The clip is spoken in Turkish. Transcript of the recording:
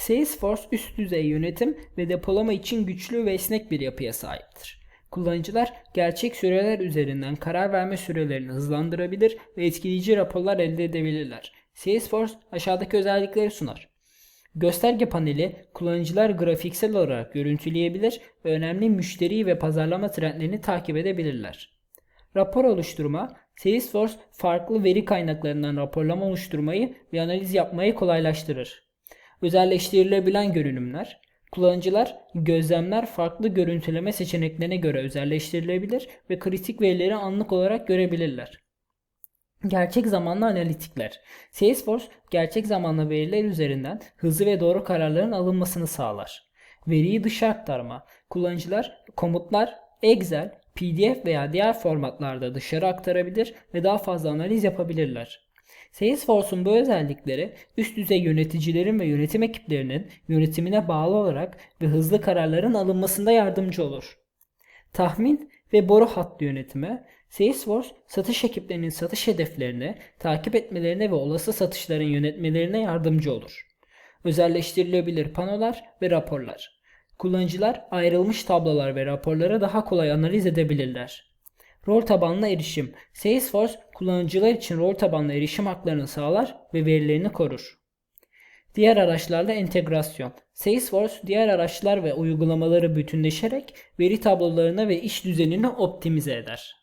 Salesforce üst düzey yönetim ve depolama için güçlü ve esnek bir yapıya sahiptir. Kullanıcılar gerçek süreler üzerinden karar verme sürelerini hızlandırabilir ve etkileyici raporlar elde edebilirler. Salesforce aşağıdaki özellikleri sunar. Gösterge paneli kullanıcılar grafiksel olarak görüntüleyebilir ve önemli müşteri ve pazarlama trendlerini takip edebilirler. Rapor oluşturma, Salesforce farklı veri kaynaklarından raporlama oluşturmayı ve analiz yapmayı kolaylaştırır. Özelleştirilebilen görünümler, kullanıcılar gözlemler farklı görüntüleme seçeneklerine göre özelleştirilebilir ve kritik verileri anlık olarak görebilirler. Gerçek zamanlı analitikler. Salesforce gerçek zamanlı veriler üzerinden hızlı ve doğru kararların alınmasını sağlar. Veriyi dışa aktarma. Kullanıcılar komutlar Excel, PDF veya diğer formatlarda dışarı aktarabilir ve daha fazla analiz yapabilirler. Salesforce'un bu özellikleri üst düzey yöneticilerin ve yönetim ekiplerinin yönetimine bağlı olarak ve hızlı kararların alınmasında yardımcı olur. Tahmin ve boru hattı yönetimi Salesforce satış ekiplerinin satış hedeflerini takip etmelerine ve olası satışların yönetmelerine yardımcı olur. Özelleştirilebilir panolar ve raporlar. Kullanıcılar ayrılmış tablolar ve raporları daha kolay analiz edebilirler. Rol tabanlı erişim. Salesforce kullanıcılar için rol tabanlı erişim haklarını sağlar ve verilerini korur. Diğer araçlarla entegrasyon. Salesforce diğer araçlar ve uygulamaları bütünleşerek veri tablolarını ve iş düzenini optimize eder.